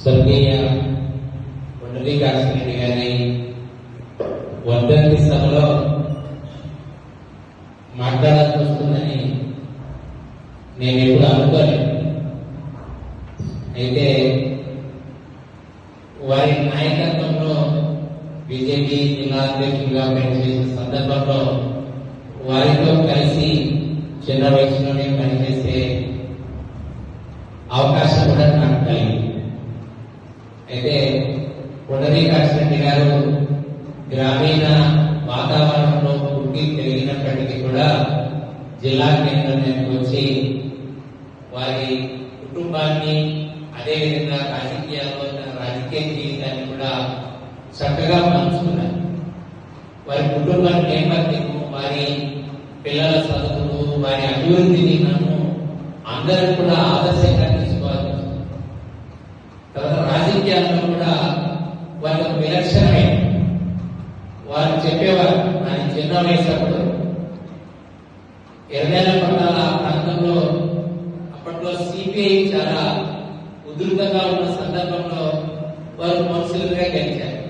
స్వర్గీయ ఉండలి కాశిరెడ్డి గారి వర్ధంతి సభలో మాట్లాడాల్సి వస్తుందని నేను ఎప్పుడు అనుకోలేదు. అయితే వారి నాయకత్వంలో బీజేపీ జిల్లా అధ్యక్షులుగా పనిచేసిన సందర్భంలో వారితో కలిసి చిన్న వయసులోనే పనిచేసే అవకాశం కూడా నాకు కలిగింది అయితే పునరీ కాశరెడ్డి గారు వాతావరణంలో పుట్టి పెరిగినప్పటికీ కూడా జిల్లా కేంద్రానికి వచ్చి వారి కుటుంబాన్ని అదేవిధంగా రాజకీయాల్లో తన రాజకీయ జీవితాన్ని కూడా చక్కగా పంచుకున్నారు. వారి కుటుంబ నేపథ్యము వారి పిల్లల చదువులు వారి అభివృద్ధిని మనము అందరం కూడా ఆదర్శంగా తీసుకోవాలి. తర్వాత రాజకీయాల్లో కూడా వారి విలక్షణమైన వారు చెప్పేవారు. ఆయన చిన్న వయసు అప్పుడు పట్టాల ఆ ప్రాంతంలో అప్పట్లో సిపిఐ చాలా ఉధృతంగా ఉన్న సందర్భంలో వారు కౌన్సిలర్గా గెలిచారు.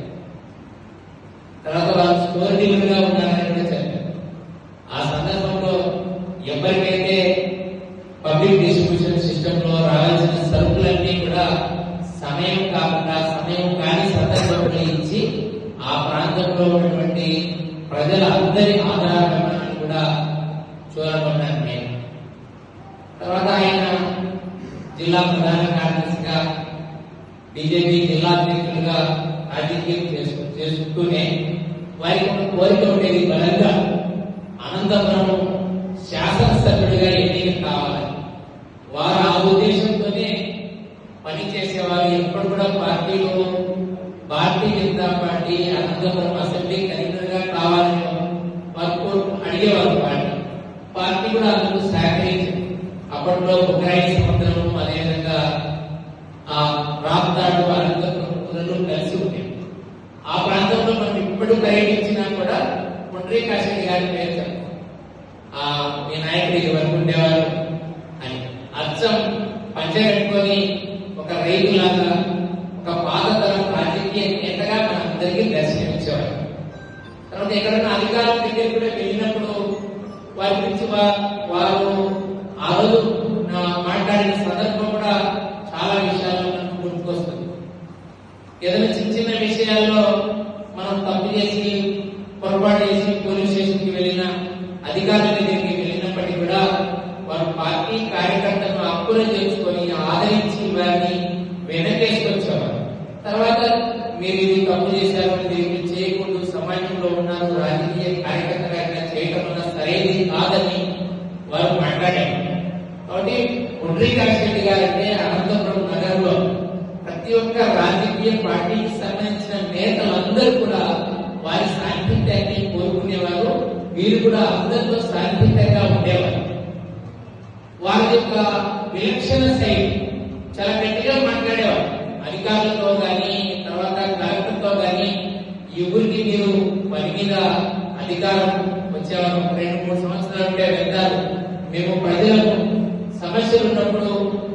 తర్వాత వారు స్కోర్ డీలర్గా ఉన్నారని కూడా చెప్పారు. ఆ సందర్భంలో ఎవరికైతే పబ్లిక్ డిస్ట్రిబ్యూషన్ సిస్టమ్లో రావాల్సిన సరుకులన్నీ కూడా సమయం కాకుండా సమయం కాని సందర్భంలో ఇచ్చి ఆ ప్రాంతంలో ఉన్న ప్రజల అందరి ఆధారమని కూడా చూడబడ్డాను నేను. తర్వాత ఆయన జిల్లా ప్రధాన కార్యదర్శిగా బీజేపీ జిల్లా అధ్యక్షులుగా రాజకీయం చేసు చేసుకుంటూనే వారికి ఒక కోరిక ఉండేది బలంగా అనంతపురం శాసనసభ్యుడిగా ఎన్నిక కావాలని. వారు ఆ ఉద్దేశంతోనే పనిచేసేవారు. ఎప్పుడు కూడా పార్టీలో భారతీయ జనతా పార్టీ అనంతపురం అసెంబ్లీ కన్వీనర్గా కావాలని వారు కోరు- అడిగేవారు పార్టీ పార్టీ కూడా అందుకు సహకరించింది అప్పట్లో బుకరాయి సముద్రం అదేవిధంగా ఆ ప్రాంతాలు అనంతపురం కుదురులు కలిసి ఉండేవి ఆ ప్రాంతంలో మనం ఇప్పుడు పర్యటించినా కూడా పుండ్రీ కాశీ గారి పేరు చెప్తాం. ఆ మీ నాయకుడు ఎవరు ఉండేవారు అని. అచ్చం పంచగట్టుకొని ఒక రైతులాగా ఒక పాతతరం రాజకీయ నేతగా మన అందరికీ దర్శనమిచ్చేవారు తర్వాత ఎక్కడైనా అధికారం దగ్గర కూడా వెళ్ళినప్పుడు వారి గురించి వారు ఆ రోజు మాట్లాడిన సందర్భం కూడా చాలా విషయాలు మనకు గుర్తుకొస్తుంది. ఏదైనా చిన్న చిన్న విషయాల్లో మనం తప్పు చేసి పొరపాటు చేసి పోలీస్ స్టేషన్కి వెళ్ళిన అధికారుల దగ్గరికి వెళ్ళినప్పటికీ కూడా వారు పార్టీ కార్యకర్తలను అప్పులు చేసుకొని ఆదరించి వారిని వెనకేసుకొచ్చేవారు తర్వాత మీరు ఇది తప్పు చేశారు దీన్ని చేయకూడదు సమాజంలో ఉన్నారు రాజకీయ కార్యకర్తగా చేయటం వల్ల సరైనది కాదని వారు మాట్లాడారు. కాబట్టి ఉండ్రి కాశెట్టి గారంటే అనంతపురం నగరంలో ప్రతి ఒక్క రాజకీయ పార్టీకి వీరు కూడా అందరితో సాన్నిధ్యంగా ఉండేవారు. వారి యొక్క విలక్షణ శైలి చాలా గట్టిగా మాట్లాడేవారు. అధికారులతో గాని తర్వాత కలెక్టర్తో గాని ఈ ఊరికి మీరు పని మీద అధికారం వచ్చేవారు. రెండు మూడు సంవత్సరాలు ఉంటే వెళ్తారు. మేము ప్రజలకు సమస్యలు ఉన్నప్పుడు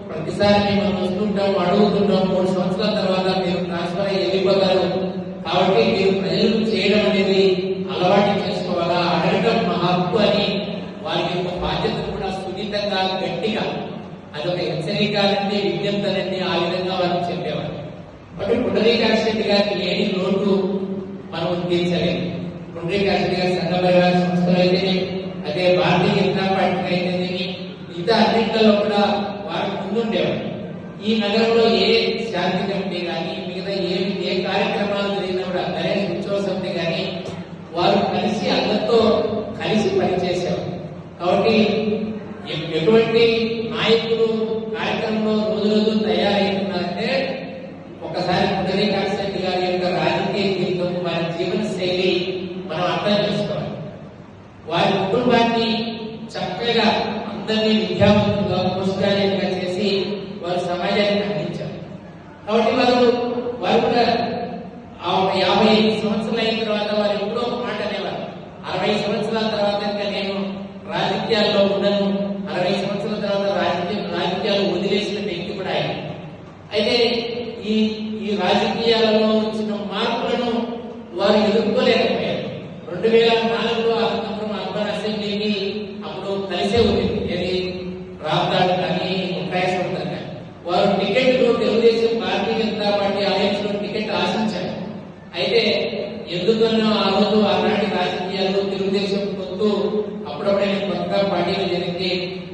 ప్రతిసారి మేము వస్తుంటాం అడుగుతుంటాం. మూడు సంవత్సరాల తర్వాత మేము ట్రాన్స్ఫర్ అయ్యి వెళ్ళిపోతారు కాబట్టి మీరు ప్రజలకు చేయడం అనేది అలవాటు చేసుకోవాలా అడగడం మా హక్కు అని వారి యొక్క బాధ్యత కూడా సున్నితంగా గట్టిగా అదొక హెచ్చరికలంటే విజ్ఞప్తులన్నీ ఆ విధంగా వారు చెప్పేవారు. కాబట్టి పుండరీకాశరెడ్డి గారికి లేని లోటు మనం తీర్చలేము. పుండరీకాశరెడ్డి గారి సంఘ పరివార సంస్థలు అయితేనే అదే భారతీయ జనతా పార్టీ అయితేనేమి ఇతర అన్నింటిలో కూడా వారు ముందుండేవారు. ఈ నగరం ఏ శాంతి కమిటీ కానీ మిగతా ఏ ఏ కార్యక్రమాలు జరిగినా కూడా గణేష్ ఉత్సవ సమితి కానీ వారు కలిసి అందరితో కలిసి పనిచేసేవారు కాబట్టి ఎ- ఎటువంటి నాయకులు కార్యక్రమంలో రోజు రోజు తయారవుతున్నారంటే ఒకసారి పునరీ కాన్సెప్ట్ గారి యొక్క రాజకీయ జీవితం వారి జీవన శైలి మనం అర్థం చేసుకోవాలి. వారి కుటుంబాన్ని చక్కగా అందరినీ విద్యావంతులుగా పోస్టాలిటీగా చేసి వారు సమాజానికి అందించారు. కాబట్టి వారు వారు కూడా యాభై సంవత్సరాలు అయిన తర్వాత వారు ఎప్పుడో మాట అనేవారు. అరవై సంవత్సరాల తర్వాత ఇంకా నేను రాజకీయాల్లో ఉండను అరవై సంవత్సరాల తర్వాత రాజకీయ రాజకీయాలు వదిలేసిన వ్యక్తి కూడా ఆయన అయితే ఈ ఈ రాజకీయాలలో వచ్చిన మార్పులను వారు ఎదుర్కోలేకపోయారు. రెండు వేల నాలుగులో అనంతపురం అర్బన్ అసెంబ్లీని అప్పుడు కలిసే ఉంది. ఏది? రాబ్దాడ్ కానీ ముక్కాయేశ్వరం కానీ వారు టికెట్లు తెలుగుదేశం భారతీయ జనతా పార్టీ ఆలయంలో టికెట్ ఆశించారు. అయితే ఎందుకన్నా ఆ రోజు ఆనాటి రాజకీయాల్లో తెలుగుదేశం పొత్తు అప్పుడప్పుడే కొత్త పార్టీలు జరిగితే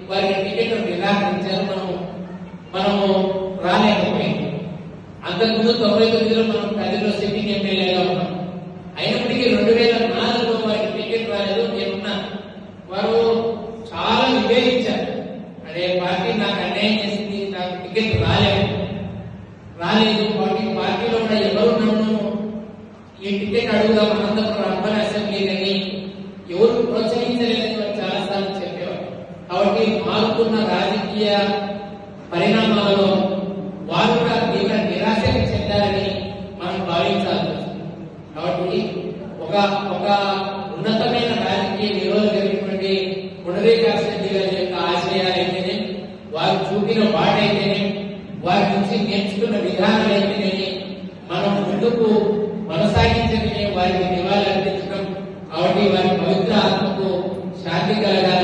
వారికి టికెట్ నిరాకరించారు. మనం మనము రాలేకపోయింది అంతకుముందు తొంభై తొమ్మిదిలో మనం పదిలో సిట్టింగ్ ఎమ్మెల్యేగా ఉన్నాం అయినప్పటికీ రెండు వేల నాలుగులో వారికి టికెట్ రాలేదు నేనున్నా వారు చాలా విభేదించారు అదే పార్టీ నాకు అన్యాయం చేసింది నాకు టికెట్ రాలేదు రాలేదు పార్టీ పార్టీలో కూడా ఎవరు నన్ను ఈ టికెట్ అడుగుదాం అనంతపురం అర్బన్ అసెంబ్లీ అని ఎవరు ప్రోత్సహించలేదని వారు చాలాసార్లు చెప్పేవారు మారుతున్న రాజకీయ పరిణామాలలో వారు కూడా తీవ్ర నిరాశ చెందారని మనం భావించాలి కాబట్టి ఒక ఒక ఉన్నతమైన రాజకీయ విలువలు జరిగినటువంటి పునరేకాశెట్టి గారి యొక్క ఆశయాలైతేనే వారు చూపిన వాటైతేనే వారి నుంచి నేర్చుకున్న విధానాలు అయితేనే మనం ముందుకు కొనసాగించడమే వారికి నివాళులు అర్పించడం కాబట్టి వారి పవిత్ర ఆత్మకు శాంతి కలగాలి.